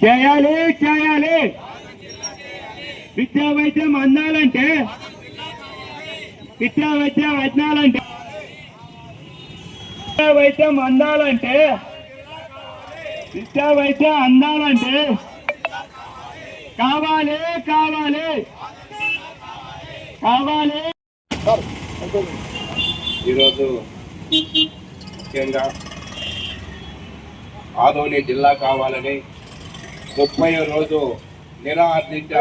చేయాలి చేయాలి. విద్యా వైద్యం అందాలంటే విద్యా వైద్యం అందాలంటే విద్యా వైద్యం అందాలంటే విద్యా వైద్యం అందాలంటే కావాలి కావాలి. కావాలి ఈరోజు ముఖ్యంగా ఆదోని జిల్లా కావాలని ముప్పై రోజు నిరాదీక్ష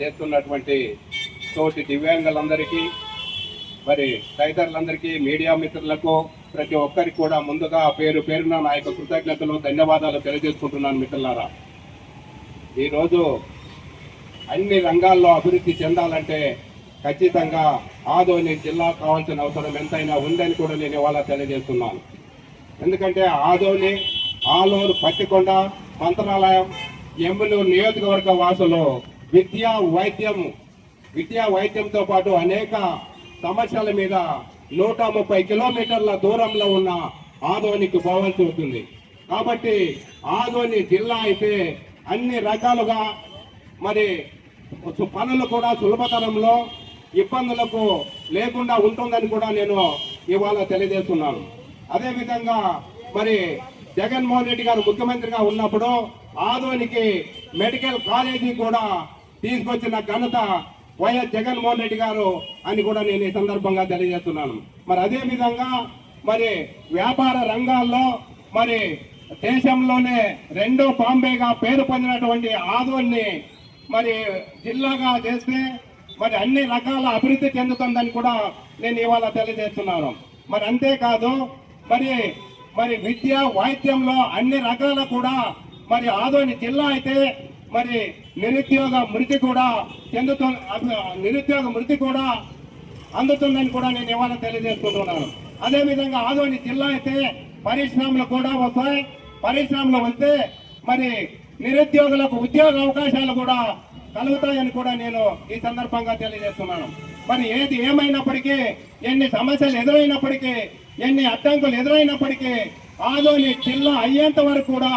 చేస్తున్నటువంటి తోటి దివ్యాంగులందరికీ మరి తదితరులందరికీ మీడియా మిత్రులకు ప్రతి ఒక్కరికి కూడా ముందుగా పేరు పేరున నా యొక్క కృతజ్ఞతలు ధన్యవాదాలు తెలియజేసుకుంటున్నాను మిత్రులారా. ఈరోజు అన్ని రంగాల్లో అభివృద్ధి చెందాలంటే ఖచ్చితంగా ఆదోని జిల్లా కావాల్సిన అవసరం ఎంతైనా ఉందని కూడా నేను ఇవాళ తెలియజేస్తున్నాను. ఎందుకంటే ఆదోని ఆలూరు పత్తికొండ మంత్రాలయం ఎమ్మెల్యే నియోజకవర్గ వాసులు విద్యా వైద్యం విద్యా వైద్యంతో పాటు అనేక సమస్యల మీద నూట ముప్పై కిలోమీటర్ల దూరంలో ఉన్న ఆదోనికి పోవాల్సి ఉంటుంది కాబట్టి ఆదోని జిల్లా అయితే అన్ని రకాలుగా మరి పనులు కూడా సులభతరంలో ఇబ్బందులకు లేకుండా ఉంటుందని కూడా నేను ఇవాళ తెలియజేస్తున్నాను. అదేవిధంగా మరి జగన్మోహన్ రెడ్డి గారు ముఖ్యమంత్రిగా ఉన్నప్పుడు ఆదోనికి మెడికల్ కాలేజీ కూడా తీసుకొచ్చిన ఘనత వైఎస్ జగన్మోహన్ రెడ్డి గారు అని కూడా నేను ఈ సందర్భంగా తెలియజేస్తున్నాను. మరి అదేవిధంగా మరి వ్యాపార రంగాల్లో మరి దేశంలోనే రెండో బాంబేగా పేరు పొందినటువంటి ఆదోన్ని మరి జిల్లాగా చేస్తే మరి అన్ని రకాల అభివృద్ధి చెందుతుందని కూడా నేను ఇవాళ తెలియజేస్తున్నాను. మరి అంతేకాదు మరి మరి విద్య వైద్యంలో అన్ని రకాల కూడా మరి ఆదోని జిల్లా అయితే మరి నిరుద్యోగ మృతి కూడా చెందుతు నిరుద్యోగ మృతి కూడా అందుతుందని కూడా నేను ఇవాళ తెలియజేసుకుంటున్నాను. అదేవిధంగా ఆదోని జిల్లా అయితే పరిశ్రమలు కూడా వస్తాయి. పరిశ్రమలు వస్తే మరి నిరుద్యోగులకు ఉద్యోగ అవకాశాలు కూడా కలుగుతాయని కూడా నేను ఈ సందర్భంగా తెలియజేస్తున్నాను. మరి ఏది ఏమైనప్పటికీ ఎన్ని సమస్యలు ఎదురైనప్పటికీ ఎన్ని అడ్డంకులు ఎదురైనప్పటికీ ఆదోని జిల్లా అయ్యేంత వరకు కూడా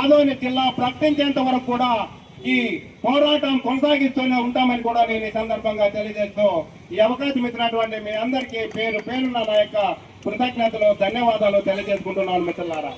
ఆదోని జిల్లా ప్రకటించేంత వరకు కూడా ఈ పోరాటం కొనసాగిస్తూనే ఉంటామని కూడా నేను ఈ సందర్భంగా తెలియజేస్తూ ఈ అవకాశం ఇచ్చినటువంటి మీ అందరికీ పేరు పేరున్న నా యొక్క కృతజ్ఞతలు ధన్యవాదాలు తెలియజేసుకుంటున్నాను మిత్రులారా.